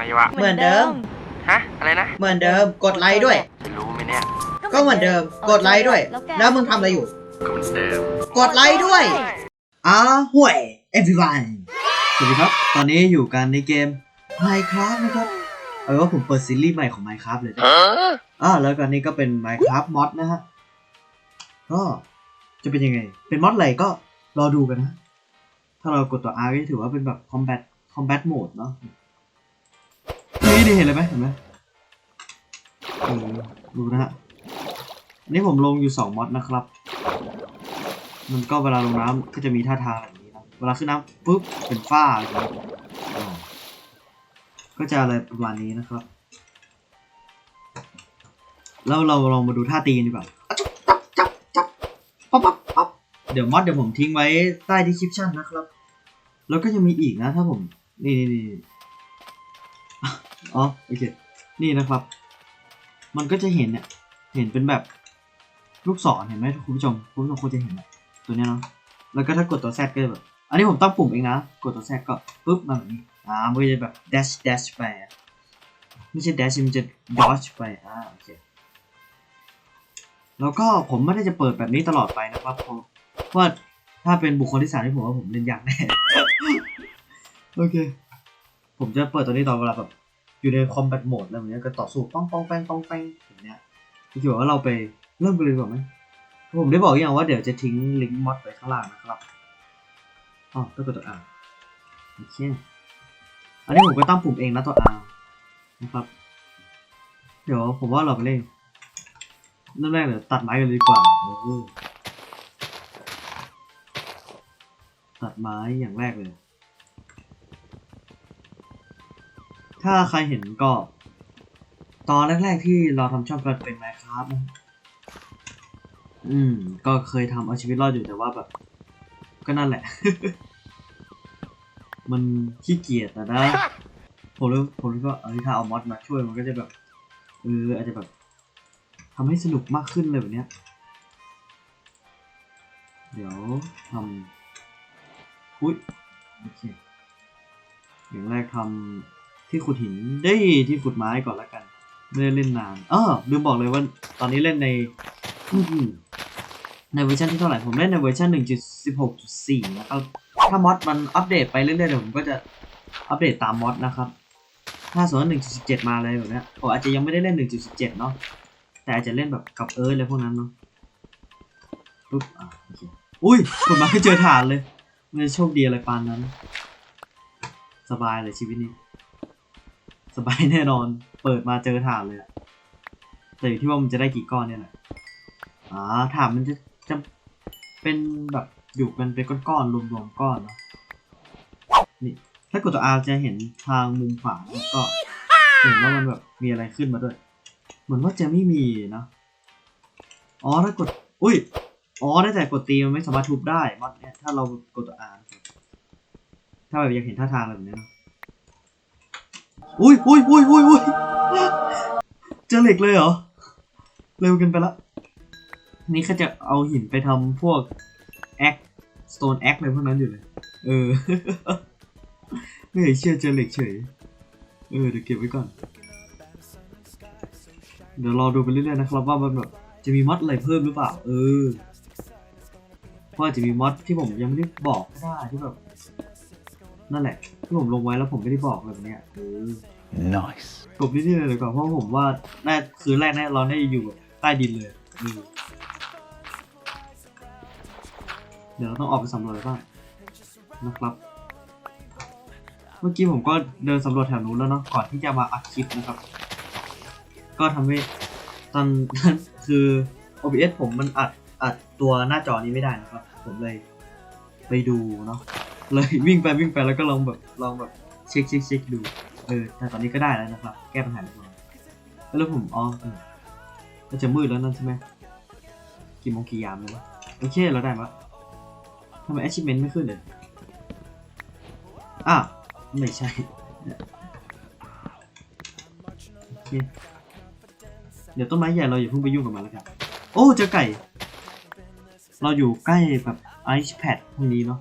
ไงวะ เหมือนเดิม ฮะ อะไรนะ เหมือนเดิม กดไลค์ด้วยรู้ไหมเนี่ย ก็เหมือนเดิม กดไลค์ด้วย แล้วมึงทำอะไรอยู่ ก็เหมือนเดิม กดไลค์ด้วยอ้าห่วย everyone สวัสดีครับ ตอนนี้อยู่กันในเกม Minecraft นะครับ เอาเป็นว่าผมเปิดซีรีส์ใหม่ของ Minecraft เลยนะฮะอ่าแล้วก็นี้ก็เป็น Minecraft mod นะฮะ ก็จะเป็นยังไง เป็นมอดอะไรก็รอดูกันนะ ถ้าเรากดตัว R ก็จะถือว่าเป็นแบบ combat combat mode เนาะ นี่ดีเห็นเลยไหมเห็นไหมดูนะฮะอันนี้ผมลงอยู่สองมอดนะครับ มันก็เวลาลงน้ำก็จะมีท่าทางแบบนี้นะเวลาขึ้นน้ำปุ๊บเป็นฝ้าอะไรอย่างเงี้ยก็จะอะไรประมาณนี้นะครับ แล้วเราลองมาดูท่าตีนดีกว่าจับจับจับปั๊บปั๊บปั๊บเดี๋ยวมอดเดี๋ยวผมทิ้งไว้ใต้ดีคริปชั่นนะครับ แล้วก็ยังมีอีกนะถ้าผม นี่นี่นี่ อ๋อโอเค นี่นะครับ มันก็จะเห็นเนี่ย เห็นเป็นแบบลูกศรเห็นไหมคุณผู้ชมคุณผู้ชมควรจะเห็นตัวเนี้ยเนาะ แล้วก็ถ้ากดตัวแซก็จะแบบ อันนี้ผมตั้งปุ่มเองนะ กดตัวแซก็ปุ๊บมาแบบนี้ อ่า มันก็จะแบบ dash dash ไป ไม่ใช่ dash มันจะ dodge ไป อ่าโอเค แล้วก็ผมไม่ได้จะเปิดแบบนี้ตลอดไปนะครับเพราะเพราะว่าถ้าเป็นบุคคลที่สามที่ผมว่าผมเล่นยากแน่ โอเค ผมจะเปิดตัวนี้ตอนเวลาแบบ อยู่ในคอมแบทโหมดอะไรแบบนี้ก็ต่อสู้ป้องป้องแป้งป้องแป้งแบบเนี้ยพี่คิดว่าเราไปเริ่มกันเลยดีกว่าไหมผมได้บอกอย่างว่าเดี๋ยวจะทิ้งลิงก์มอดไว้ข้างล่างนะครับอ๋อต้องกดตัว R โอเคอันนี้ผมก็ตั้งปุ่มเองนะตัว R นะครับ เดี๋ยวผมว่าเราไปเล่นเริ่มแรกเลยตัดไม้กันเลยดีกว่าตัดไม้อย่างแรกเลย ถ้าใครเห็นก็ ตอนแรกๆที่เราทำช่องกันเป็น Minecraft นะอืม ก็เคยทำเอาชีวิตรอดอยู่แต่ว่าแบบ ก็นั่นแหละ มันขี้เกียจอะนะผมรู้ผมรู้ว่าเออถ้าเอามอดมาช่วยมันก็จะแบบเอออาจจะแบบทำให้สนุกมากขึ้นเลยแบบเนี้ย เดี๋ยวทำอุ้ยโอเคอย่างแรกทำ ที่ขุดหินได้ที่ขุดไม้ก่อนละกันไม่ได้เล่นนานเออลืมบอกเลยว่าตอนนี้เล่นในในเวอร์ชันที่เท่าไหร่ผมเล่นในเวอร์ชัน1.16.4 นะครับถ้ามอดมันอัปเดตไปเรื่อยๆเดี๋ยวผมก็จะอัปเดตตามมอดนะครับถ้าสมมติว่า1.17 มาเลยแบบนี้ผมอาจจะยังไม่ได้เล่น 1.17 เนาะแต่อาจจะเล่นแบบกับเอิร์ธอะไรพวกนั้นเนาะปุ๊บอะโอเคอุ้ยผมมาให้เจอฐานเลยไม่โชคดีอะไรปานนั้น สบายเลยชีวิตนี้ บายแน่นอน เปิดมาเจอฐานเลยอะแต่อยู่ที่ว่ามันจะได้กี่ก้อนเนี่ยแหละอ่าฐานมันจะจะเป็นแบบอยู่กันเป็นก้อนๆรวมๆก้อนเนาะนี่ถ้ากดตัว R จะเห็นทางมุมขวาแล้วก็เห็นว่ามันแบบมีอะไรขึ้นมาด้วย เหมือนว่าจะไม่มีนะอ๋อถ้ากด อุ้ยอ๋อได้แต่กดตีมันไม่สามารถทุบได้มอดเนี่ยถ้าเรากดตัว R ถ้าแบบอยากเห็นท่าทางอะไรแบบนี้นะ อุ้ยอุ้ยอุ้ยอุ้ยอุ้ยเจอเหล็กเลยเหรอ เร็วกันไปละ นี่เขาจะเอาหินไปทำพวกแอคสโตนแอคอะไรพวกนั้นอยู่เลย เออ ไม่เชื่อเจอเหล็กเฉย เออเดี๋ยวเก็บไว้ก่อน เดี๋ยวรอดูไปเรื่อยๆนะครับว่ามันแบบจะมีมอดอะไรเพิ่มหรือเปล่า เออ เพราะอาจจะมีมอดที่ผมยังไม่ได้บอกก็ได้ที่แบบ นั่นแหละที่ผมลงไว้แล้วผมไม่ได้บอกแบบเนี้ยเออ Nice. จบนิดนึงเลยดีกว่อนเพราะผมว่าน่าคืนแรกแน่เราได้อยู่แบบใต้ดินเลยเออเดี๋ยวเราต้องออกไปสำรวจบ้างนะครับ เมื่อกี้ผมก็เดินสำรวจแถวนู้นแล้วเนาะก่อนที่จะมาอัดคลิปนะครับ ก็ทำให้ตอนนั้นคือ OBS ผมมันอัดอัดตัวหน้าจอนี้ไม่ได้นะครับ ผมเลยไปดูเนาะ เลยวิ่งไปวิ่งไปแล้วก็ลองแบบลองแบบเช็คเช็คเช็คดู เออ แต่ตอนนี้ก็ได้แล้วนะครับ แก้ปัญหาเรียบร้อยแล้วผมอ๋อเออก็จะมืดแล้วนั่นใช่ไหมกี่โมงกี่ยามเลยวะโอเคเราได้ปะทำไม achievement ไม่ขึ้นเลยอ้าวไม่ใช่โอเคเดี๋ยวต้นไม้ใหญ่เราอย่าเพิ่งไปยุ่งกับมันแล้วกันโอ้เจอไก่ เราอยู่ใกล้แบบไอซ์แพดพวกนี้เนาะ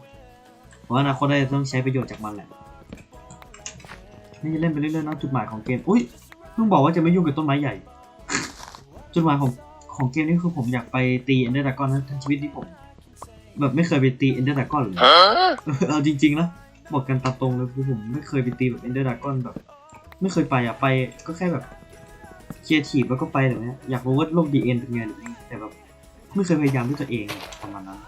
เพราะว่าอนาคตได้ต้องใช้ประโยชน์จากมันแหละ นี่เล่นไปเรื่อยๆนะจุดหมายของเกม อุ้ยเพิ่งบอกว่าจะไม่ยุ่งกับต้นไม้ใหญ่ จุดหมายของของเกมนี้คือผมอยากไปตีเอนเดอร์ดากอนนะทั้งชีวิตที่ผม แบบไม่เคยไปตีเอนเดอร์ดากอนเลย Huh? เออเอาจริงๆนะบอกกันตามตรงเลยคือผมไม่เคยไปตีแบบเอนเดอร์ดากอนแบบ ไม่เคยไปอะไปก็แค่แบบเคียร์ทีฟแล้วก็ไปแบบเนี้ยอยากรู้ว่าโลกดีเอ็นเป็นไงหรือไม่แต่แบบไม่เคยพยายามด้วยตัวเองประมาณนั้น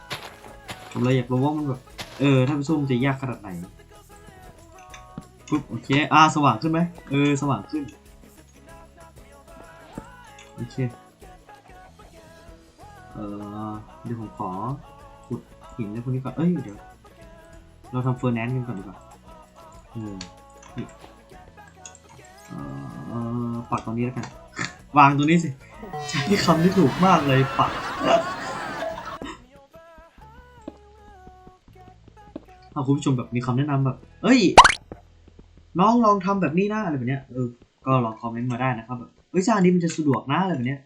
ผมเลยอยากรู้ว่ามันแบบ เออ ถ้าไปสู้มันจะยากขนาดไหนปุ๊บโอเค อ่า สว่างขึ้นไหมเออ สว่างขึ้น โอเค เออเดี๋ยวผมขอขุดหินในพวกนี้ก่อน เอ้ย เดี๋ยว เราทำเฟอร์แนนซ์กันก่อนดีกว่าเออเออเออปักตรงนี้แล้วกัน วางตรงนี้สิ ใช้คำที่ถูกมากเลยปัก ถ้าคุณผู้ชมแบบมีคำแนะนำแบบ เอ้ย น้องลองทำแบบนี้นะอะไรแบบเนี้ยเออก็ลองคอมเมนต์มาได้นะครับแบบเฮ้ยจานนี้มันจะสะดวกนะอะไรแบบเนี้ย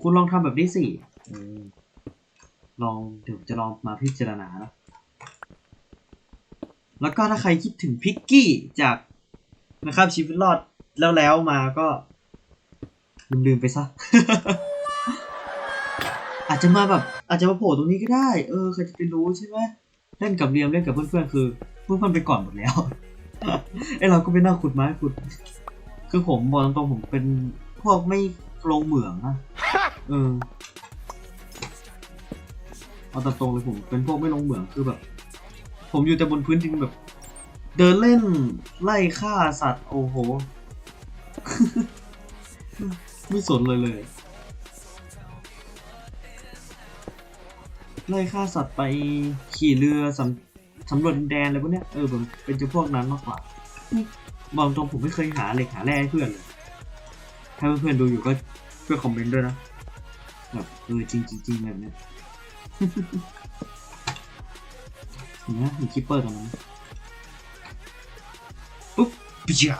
คุณลองทำแบบนี้สิออลองเดี๋ยวจะลองมาพิจารณานะแล้วก็ถ้าใครคิดถึงพิกกี้จากนะครับชีวิตรอดแล้วแล้วมาก็ลืมๆไปซะ อาจจะมาแบบ อาจจะมาโผล่ตรงนี้ก็ได้ เออใครจะไปรู้ใช่ไหม เล่นกับเรียมเล่นกับเพื่อนๆคือเพื่อนๆไปก่อนหมดแล้วไอเราก็ไปนั่งขุดไม้ขุด คือผมบอกตรงๆผมเป็นพวกไม่ลงเหมืองอะเออเอาตามตรงเลยผมเป็นพวกไม่ลงเหมืองคือแบบ ผมอยู่แต่บนพื้นดินแบบ เดินเล่นไล่ฆ่าสัตว์โอ้โห ไม่สนเลยเลย ไล่ฆ่าสัตว์ไปขี่เรือสำสำรวจดินแดนอะไรพวกเนี้ยเออผมเป็นเจ้าพวกนั้นมากกว่าบอกตรงผมไม่เคยหาเหล็กหาแร่ให้เพื่อนเลย ถ้าเพื่อนๆดูอยู่ก็ช่วยคอมเมนต์ด้วยนะแบบเออจริงจริงแบบเนี้ยเห็นไหมมีคิปเปอร์ตรงนั้นปุ๊บปิจา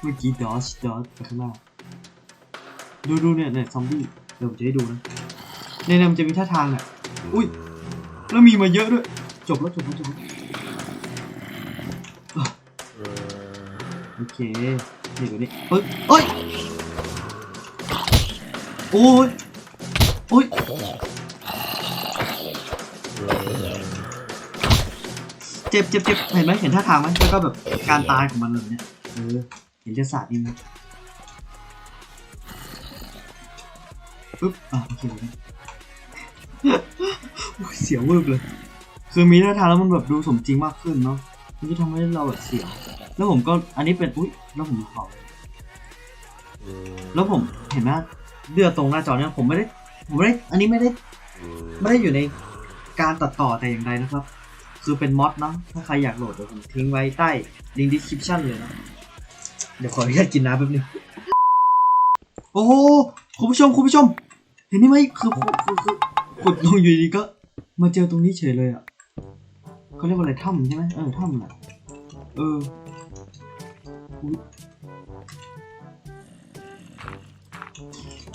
เมื่อกี้ดอชดอชไปข้างหน้าดูดูเนี่ยเนี่ยซอมบี้เดี๋ยวผมจะให้ดูนะ ในนั้นมันจะมีท่าทางเนี่ยอุ้ย แล้วมีมาเยอะด้วย จบแล้วจบแล้วจบแล้วโอเคนี่กว่านี้ปึ๊บเอ้ย โอ้ย โอ้ย เจ็บเจ็บเจ็บเห็นไหมเห็นท่าทางไหมแล้วก็แบบการตายของมันแบบเนี้ยเออเห็นจะศาสตร์นี่ไหมปึ๊บ อะโอเค เลยโอ้ยเสียวเวิร์กเลย คือมีท่าทางแล้วมันแบบดูสมจริงมากขึ้นเนาะ มันจะทำให้เราแบบเสียว แล้วผมก็อันนี้เป็นอุ้ยแล้วผมขอแล้วผมเห็นไหมเลือดตรงหน้าจอเนี่ยผมไม่ได้ ผมไม่ได้ อันนี้ไม่ได้ ไม่ได้อยู่ในการตัดต่อแต่อย่างใดนะครับ คือเป็นมอดเนาะถ้าใครอยากโหลดเดี๋ยวผมทิ้งไว้ใต้ลิงก์ description เลยนะ เดี๋ยวขออนุญาตกินน้ำแป๊บนึง โอ้โหคุณผู้ชมคุณผู้ชม เห็นนี่ไหมคือคือคือขุดลงอยู่ดีๆก็ มาเจอตรงนี้เฉยเลยอะเขาเรียกว่าอะไรถ้ำใช่ไหมเออถ้ำแหละเอออุ๊ย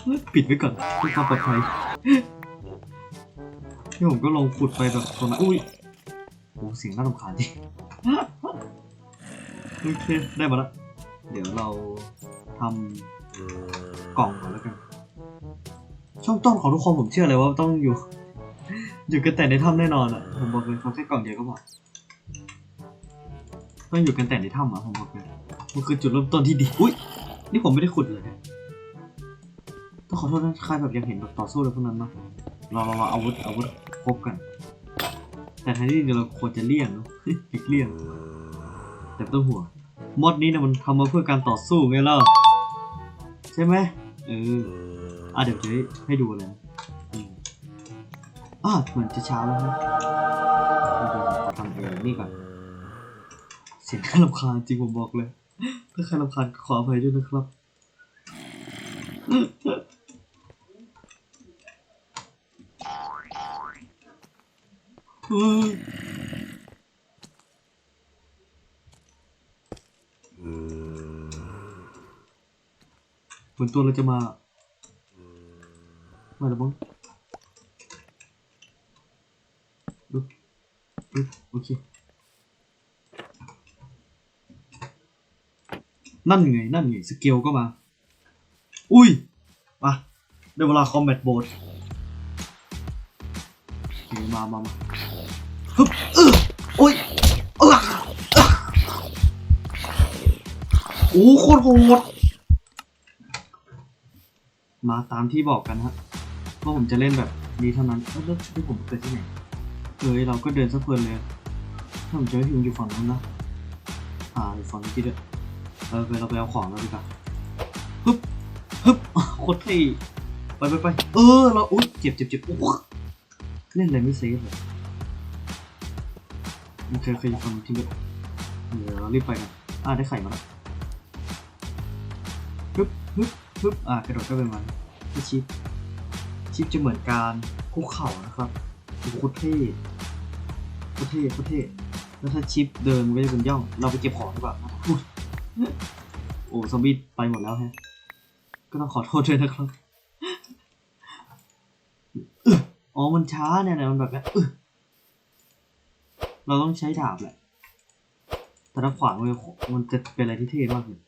เฮ้ยปิดไว้ก่อนเพื่อความปลอดภัยที่ผมก็ลองขุดไปแบบตรงนั้นอุ้ยโอ้เสียงน่ารำคาญจริงโอเคได้มาแล้วเดี๋ยวเราทำกล่องก่อนแล้วกันช่องต้นของทุกคนผมเชื่อเลยว่าต้องอยู่ อยู่กันแต่ในถ้ำแน่นอนอะ ผมบอกเลยเขาแค่กล่องเดียวก็พอต้องอยู่กันแต่ในถ้ำอะผมบอกเลยมันคือจุดเริ่มต้นที่ดี อุ้ย นี่ผมไม่ได้ขุดเลยต้องขอโทษนะใครแบบยังเห็นแบบต่อสู้อะไรพวกนั้นเนาะเราเราเราอาวุธอาวุธครบกัน แต่แทนที่เราควรจะเลี่ยงเนาะปิกเลี่ยง แต่ไม่ต้องห่วงมอดนี้นะมันทำมาเพื่อการต่อสู้ไงเล่าใช่ไหมเอออะเดี๋ยวจะให้ดูเลยนะอืม อะเหมือนจะเช้าแล้วนะจะทำเองนี่ก่อน เสียงน่ารำคาญจริงผมบอกเลย ถ้าใครรำคาญขออภัยด้วยนะครับเฮ้ยเหมือนตัวเราจะมา มาแล้วมั้ง โอเค นั่นไง นั่นไง สเกลก็มา อุ้ย มาได้เวลาคอมแบทโบดมามามาฮึบเออโอ้ยเออโอ้โคตรโหดมาตามที่บอกกันฮะว่าผมจะเล่นแบบนี้เท่านั้นแล้วที่ผมเกิดที่ไหน เอ้ยเราก็เดินสักเพลินเลยถ้าผมเจอพี่มันอยู่ฝั่งนู้นนะอ่าอยู่ฝั่งนี้ที่เด้อเออไปเราไปเอาของแล้วดีกว่าฮึบฮึบโคตรเท่ไปไปไปเออเราอุ้ยเจ็บเจ็บเจ็บโอ้เล่นอะไรไม่เซฟเลยโอเคโอเคอยู่ฝั่งนู้นที่เด้อเดี๋ยวเรารีบไปกันอ่าได้ไข่มาแล้วฮึบฮึบฮึบอ่ากระโดดก็เป็นมันชิปชิปจะเหมือนการคุกเข่านะครับ โอ้โหโคตรเท่โคตรเท่โคตรเท่แล้วถ้าชิปเดินมันก็จะเป็นย่อง เราไปเก็บของดีกว่าโอ้ซอมบี้ไปหมดแล้วแฮะ ก็ต้องขอโทษด้วยนะครับอ๋อ มันช้าเนี่ยนะมันแบบเนี้ยเราต้องใช้ดาบแหละ แต่ถ้าขวางมันมันจะเป็นอะไรที่เท่มากเลย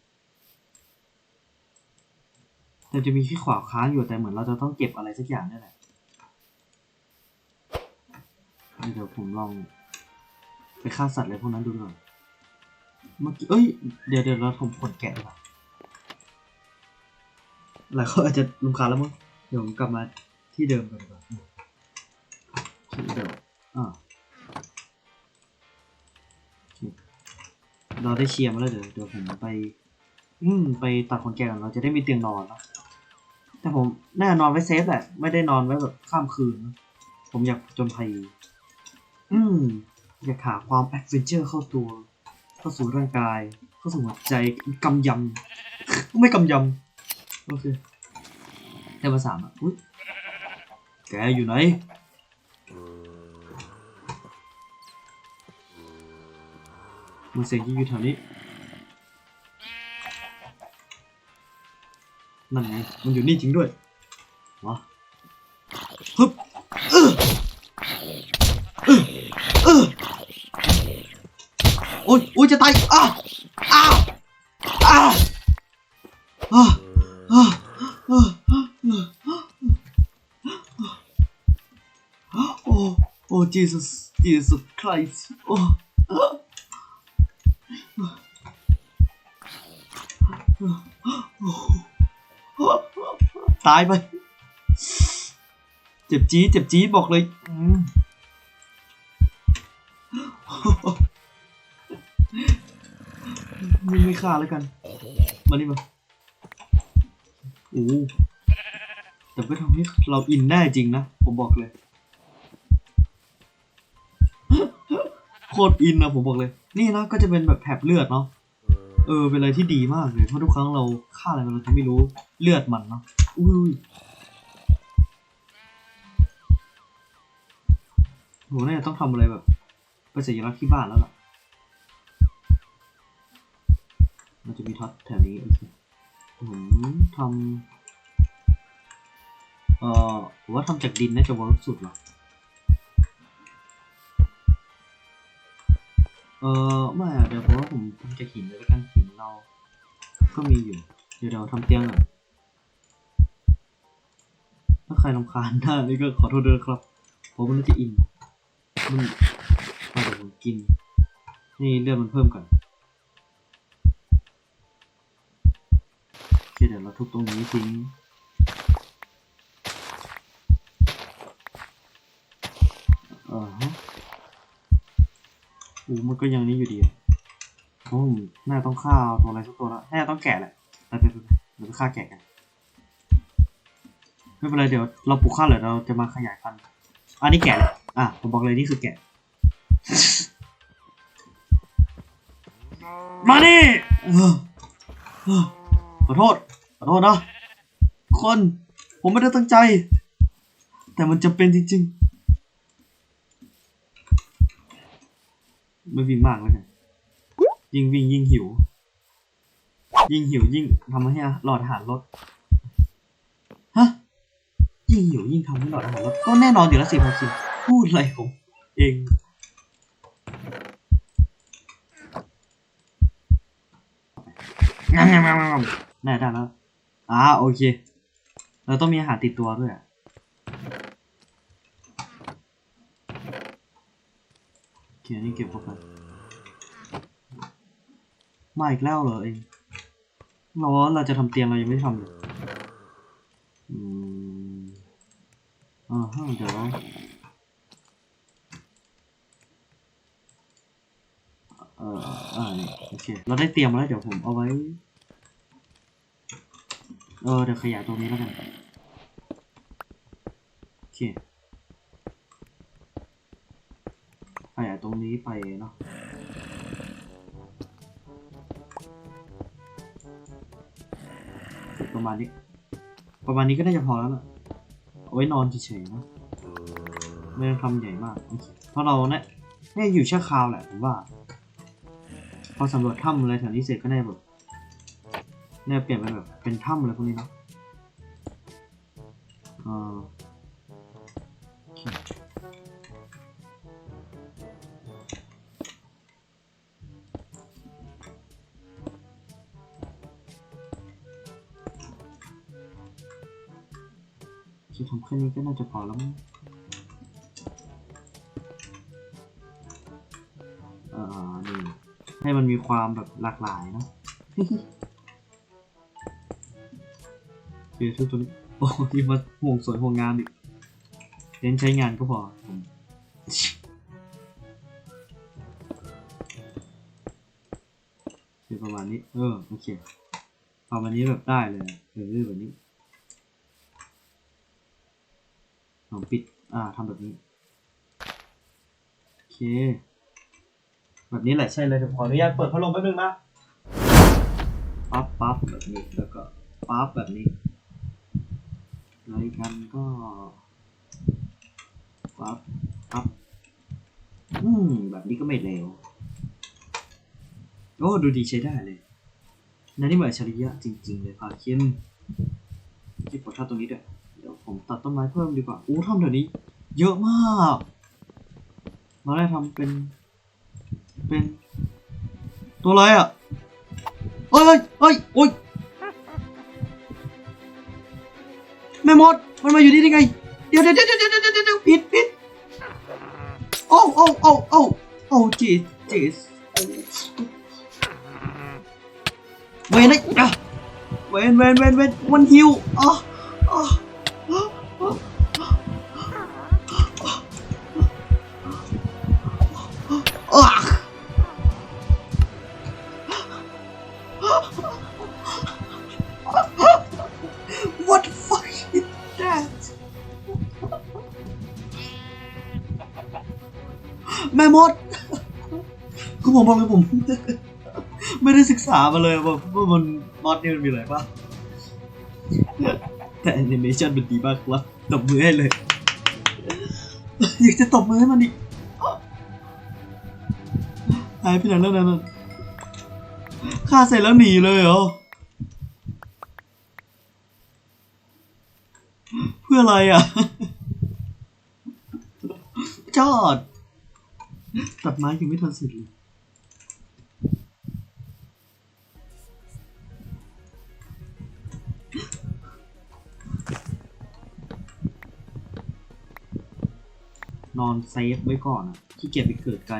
แต่จะมีแค่ขวาค้างอยู่แต่เหมือนเราจะต้องเก็บอะไรสักอย่างนี่แหละ เดี๋ยวผมลอง ไปฆ่าสัตว์อะไรพวกนั้นดูหน่อยเมื่อกี้เอ้ย เดี๋ยวเดี๋ยวเราผมขนแกะดีกว่าหลายคนอาจจะลุคาญแล้วมั้ง เดี๋ยวผมกลับมาที่เดิมกันดีกว่าที่เดิมอ่าโอเคเราได้เคลียร์มาแล้วเดี๋ยวเดี๋ยวผมไป อืมไปตัดขนแกะกันเราจะได้มีเตียงนอนเนอะแต่ผมแน่านอนไว้เซฟแหละ ไม่ได้นอนไว้แบบข้ามคืนนะผมอยากจนภัย อืมอยากหาความแอดเวนเจอร์เข้าตัว เข้าสู่ร่างกาย เข้าสู่หัวใจกำยำ ไม่กำยำ โอเคได้มาสามอะอุ้ยแกอยู่ไหน มันเสียงที่อยู่แถวนี้ นั่นไง มันอยู่นี่จริงด้วยวะฮึบเออเออเออโอ้ยโอ้ยจะตายอ้าวอ้าวอ้าวอ้าวอ้าวอ้าวโอ้โอ้ Jesus Jesus Christ โอ้ตายไป เจ็บจี๊เจ็บจี๊บอกเลยอืม ฆ่าแล้วกัน มานี่มาโอ้แต่ก็ทำให้เราอินได้จริงนะ ผมบอกเลย โคตรอินนะผมบอกเลย นี่นะก็จะเป็นแบบแผบเลือดเนาะ เออ เป็นอะไรที่ดีมากเลย เพราะทุกครั้งเราฆ่าอะไรเราจะไม่รู้เลือดมันเนาะ อุ้ยโหน่าจะต้องทำอะไรแบบไปสัญลักษณ์ที่บ้านแล้วล่ะ ท็อตแถวนี้ผมทำเอ่อว่าทำจากดินน่าจะเวิร์กสุดหรอเออไม่เดี๋ยวผมว่าผมทำจากหินเลยแล้วกันหินเรา ก็มีอยู่ เดี๋ยวเราทำเตียงอะถ้าใครรำคาญหน้านี่ก็ขอโทษด้วยครับเพราะมันจะอินมันเอาเดี๋ยวผมกิน นี่เลือดมันเพิ่มก่อน เดี๋ยวเราทุบตรงนี้ทิ้งเออฮะอูมันก็ยังนี้อยู่ดีโอ้ผมน่าต้องฆ่าตัวอะไรสักตัวละน่าต้องแกะแหละไปไปไปเดี๋ยวไปฆ่าแกะกันไม่เป็นไรเดี๋ยวเราปลูกข้าวเหลือเราจะมาขยายพันธุ์อันนี้แกะอะผมบอกเลยนี่คือแกะมาดิเออเออขอโทษ โทษนะคน ผมไม่ได้ตั้งใจ แต่มันจะเป็นจริงๆ ไม่วิ่งมากแล้วกันยิ่งวิ่งยิ่งหิว ยิ่งหิวยิ่งทำให้หลอดอาหารลด ฮะ ยิ่งหิวยิ่งทำให้หลอดอาหารลด ก็แน่นอนอยู่แล้วสิผมสิพูดอะไรผมเองแกงั้นงั้นงั้นงั้นได้ได้แล้ว อ่าโอเค เราต้องมีอาหารติดตัวด้วยอะโอเคอันนี่เก็บพวกกันมาอีกแล้วเหรอเองเราว่าเราจะทำเตียงเรายังไม่ทำเลยอืมอ่าฮะเดี๋ยวเอออ่านี่โอเค เราได้เตรียมมาแล้วเดี๋ยวผมเอาไว้ เออเดี๋ยวขยายตรงนี้แล้วกันโอเคขยายตรงนี้ไปเนาะประมาณนี้ ประมาณนี้ก็น่าจะพอแล้วล่ะเอาไว้นอนเฉยๆนะไม่ต้องทำใหญ่มากเพราะเราเนี่ยเนี่ยอยู่ชั่วคราวแหละผมว่า พอสำรวจถ้ำอะไรแถวนี้เสร็จก็น่าจะแบบ เนี่ยเปลี่ยนเป็นแบบเป็นถ้ำอะไรพวกนี้เนาะอ่าโอเคจะทำแค่นี้ก็น่าจะพอแล้วมั้งอ่านี่ให้มันมีความแบบหลากหลายเนอะ เดี๋ยวชุดตัวนี้โอ้ยมาห่วงสวยห่วงงานอีกเน้นใช้งานก็พอผมเดี๋ยวประมาณนี้ เออ โอเคประมาณนี้แบบได้เลยเออแบบนี้ผมปิด อ่าทำแบบนี้ โอเค แบบนี้แหละใช่เลยเดี๋ยวขออนุญาตเปิดพัดลมแป๊บนึงนะ ปั๊บปั๊บแบบนี้ แล้วก็ปั๊บแบบนี้ อะไรกันก็ปั๊บปั๊บอืม แบบนี้ก็ไม่เลวโอ้ดูดีใช้ได้เลยนั่นนี่เหมือนอัจฉริยะจริง ๆ เลยพาคินที่ปลดท่าตรงนี้ด้วยเดี๋ยวผมตัดต้นไม้เพิ่มดีกว่าอู้ทำเดี๋ยวนี้ เยอะมากเราได้ทำเป็น เป็น ตัวอะไรอะเอ้ยเอ้ยเอ้ยโอ้ย แม่มด มันมาอยู่นี่ได้ไงเดี๋ยวเดี๋ยวเดี๋ยวเดี๋ยวเดี๋ยวเดี๋ยวผิดผิดโอ้โอ้โอ้โอ้โอ้จีจีสเวนไอ้อะเวนเวนเวนเวนมันฮิวอ๋อามาเลยว่าว่ามันมอดนี่มันมีอะไรบ้างแต่แอนิเมชันมันดีมากครับตบมือให้เลย อยากจะตบมือให้มันดิหายไปไหนแล้วนั่นฆ่าเสร็จแล้วหนีเลยเหรอ เพื่ออะไรอะ จอด ตัดไม้ยังไม่ทันเสร็จเลย นอนเซฟไว้ก่อนอะขี้เกียจไปเกิดไกล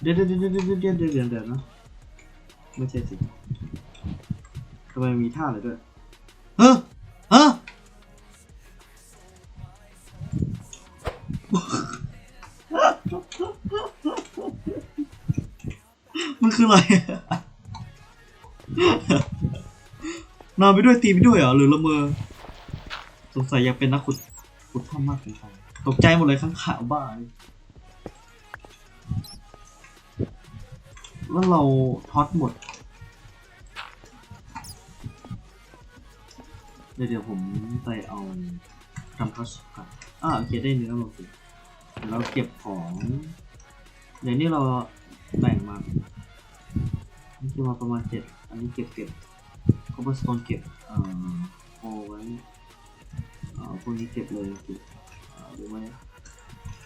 เดี๋ยวเดี๋ยวเดี๋ยวเดี๋ยวเดี๋ยวเดี๋ยวเดี๋ยนะไม่ใช่สิทำไมมีท่าอะไรด้วยเฮ้อเฮ้อมันคืออะไรนอนไปด้วยตีไปด้วยเหรอหรือละเมอสงสัยอยากเป็นนักขุด ขุดถ้ำมากเกินไปตกใจหมดเลยข้างขาวบ้าเลยแล้วเราท็อตหมด เดี๋ยวเดี๋ยวผมไปเอาทำทัชกันอ่าโอเคได้เนื้อมาสิเดี๋ยวเราเก็บของเดี๋ยวนี้เราแบ่งมานี่คือมาประมาณเจ็ดอันนี้เก็บเก็บคอ b เ e อร์สโตนเก็บเอ่อ เอ่อพวกนี้เก็บเลยเก็บเอ่อดูไว้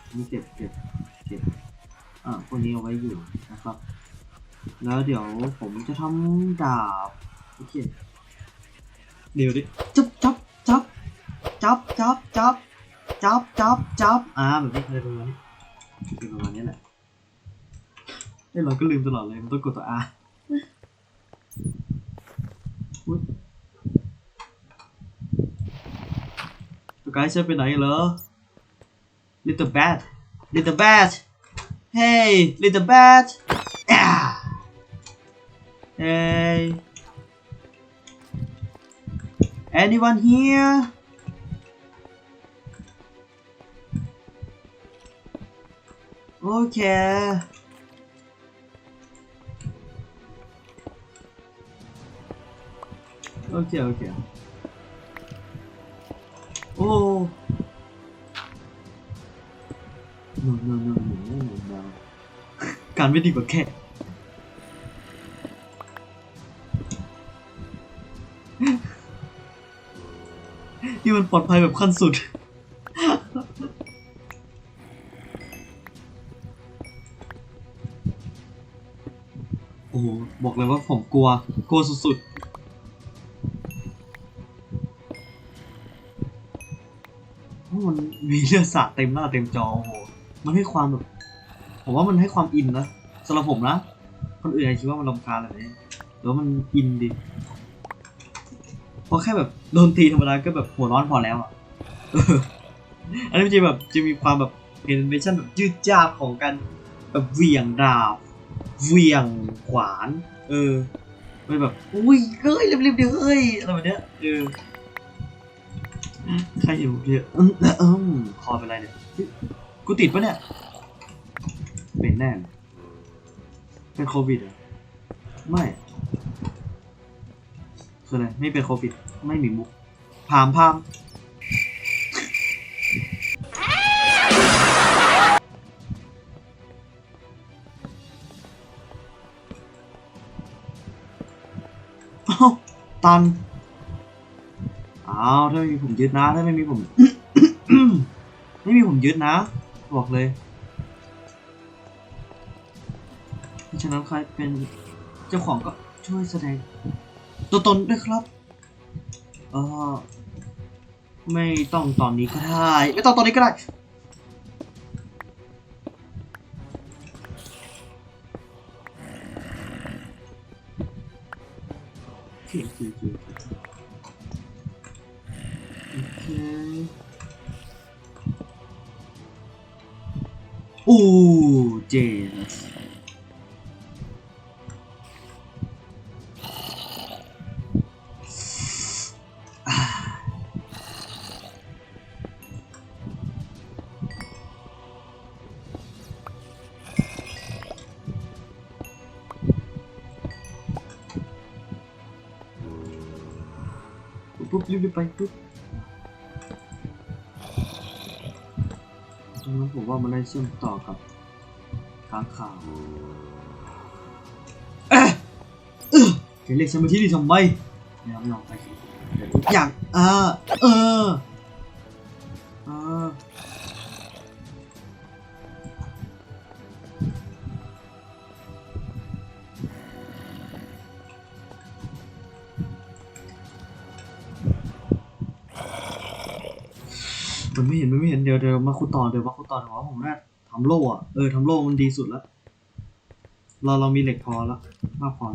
อันนี่เก็บเก็บเก็บอ่าพวกนี้เอาไว้อยู่นะครับ แล้วเดี๋ยวผมจะทำดาบโอเคเดี๋ยวดิจับจับจับจับจับจับจับจับจับอ่าแบบนี้เลยประมาณนี้เป็นประมาณนี้แหละเอ้ยเราก็ลืมตลอดเลยมันต้องกดตัว R ตัวไกด์จะไปไหนเหรอ Little bat Little bat Hey Little bat Ah Hey Anyone here Okay โอ เคโอเคโอ้ no no no no no no no การไม่ดีกว่าแค่ที่มันปลอดภัยแบบขั้นสุด โอ้โห บอกเลยว่าผมกลัว กลัวสุดๆ เลือดสาดเต็มหน้าเต็มจอโอ้โหมันให้ความแบบผมว่ามันให้ความอินนะสำหรับผมนะคนอื่นอาจจะคิดว่ามันรำคาญอะไรเนี่ยแต่ว่ามันอินดีเพราะแค่แบบโดนตีธรรมดาก็แบบหัวร้อนพอแล้วอะอันนี้มันจะแบบจะมีความแบบแอนิเมชันแบบยืดจ้าบของการแบบเวี่ยงดาบเวี่ยงขวาน เออมันแบบอุ้ยเฮ้ยเร็วๆเดี๋ยวเฮ้ยอะไรแบบเนี้ยเออ ใครอยู่เดี๋ยวอืมเอมคอเป็นไรเนี่ย กูติดปะเนี่ย เป็นแน่ เป็นโควิดเหรอไม่คืออะไร ไม่เป็นโควิด ไม่มีมุกพามพามตัน อ้าวถ้าไม่มีผมยึดนะ ถ้าไม่มีผม ไม่มีผมยึดนะ บอกเลยเพราะฉะนั้นใครเป็นเจ้าของก็ช่วยแสดง ตัวตนด้วยครับ เออไม่ต้องตอนนี้ก็ได้ ไม่ต้องตอนนี้ก็ได้โอเคโอเค Ooh, damn. Boop, boop, boop, boop, boop. ว่ามันได้เชื่อมต่อกับค้างคาวเอ๊ะเออแกเรียกฉันมาที่นี่ทำไมไม่ยอาไม่เอาไปเดี๋ยวทุกอย่างเออเออ ยวเดี๋ยวมาคุยต่อเดี๋ยวมาคุยต่อเดี๋ยวว่าผมน่าทำโล่อะเออทำโล่มันดีสุดแล้วเราเรามีเหล็กพอแล้วมากพอ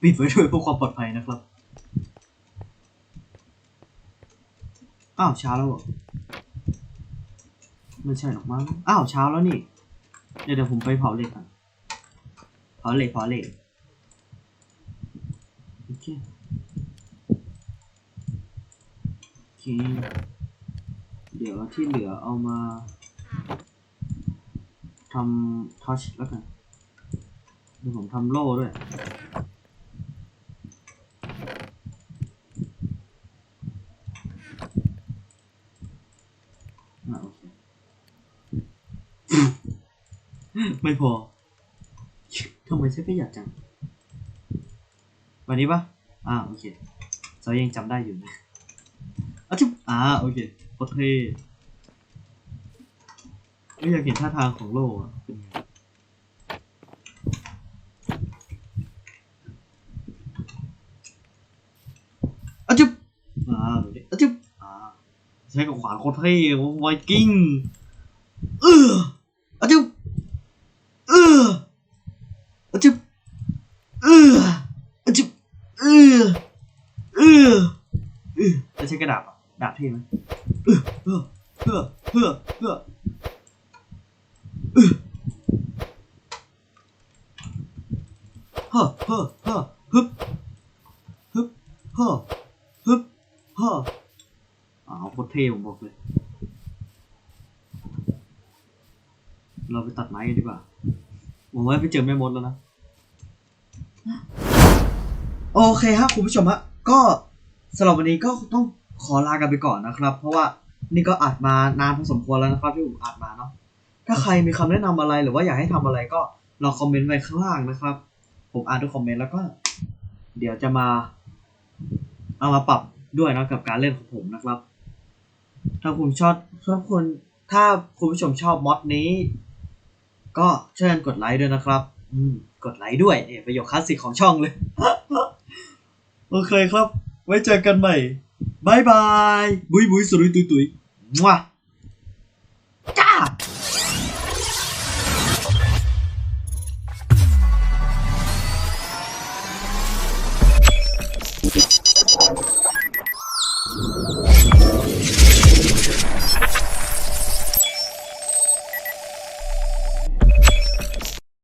ปิดไว้ด้วยเพื่อความปลอดภัยนะครับอ้าวเช้าแล้วเหรอไม่ใช่หรอกมั้งอ้าวเช้าแล้วนี่เดี๋ยวเดี๋ยวผมไปเผาเหล็กก่อนเผาเหล็กเผาเหล็กโอเคโอ เคเดี๋ยวที่เหลือเอามาทำทัชแล้วกันเดี๋ยวผมทำโล่ด้วยอะโอเคไม่พอ ทำไมฉันประหยัดจัง วันนี้ปะอ่า โอเคเรายังจำได้อยู่นะ อ่าโอเคโอเคก็อยากเห็นท่าทางของโลอะเป็นไงอจุ๊บอ่าดูดิอะจุ๊บอ่าใช้กับขวานโคตรเท่ไวกิ้งเอออะจุ๊บเอออะจุ๊บเอออะจุ๊บเออเออเออจะใช้กระดาษเหรอ ดาบเท่ไหมเออเออเออเออเออเฮ้อเฮ้อเฮ้อฮึบฮึบเฮ้อฮึบเฮ้ออ้าวโคตรเท่ผมบอกเลย เราไปตัดไม้กันดีกว่าหวังว่าไปเจอแม่มดแล้วนะ โอเคครับคุณผู้ชมฮะก็สำหรับวันนี้ก็ต้อง ขอลากันไปก่อนนะครับ เพราะว่านี่ก็อัดมานานพอสมควรแล้วนะครับที่ผมอัดมาเนาะถ้าใครมีคำแนะนำอะไรหรือว่าอยากให้ทำอะไรก็ลองคอมเมนต์ไว้ข้างล่างนะครับ ผมอ่านทุกคอมเมนต์แล้วก็ เดี๋ยวจะมาเอามาปรับด้วยนะกับการเล่นของผมนะครับ ถ้าคุณชอบถ้าคุณถ้าคุณผู้ชมชอบมอดนี้ ก็ช่วยกันกดไลค์ด้วยนะครับ อืมกดไลค์ด้วยเนี่ยประโยคคลาสสิกของช่องเลย โอเคครับ ไว้เจอกันใหม่ บายบายบุย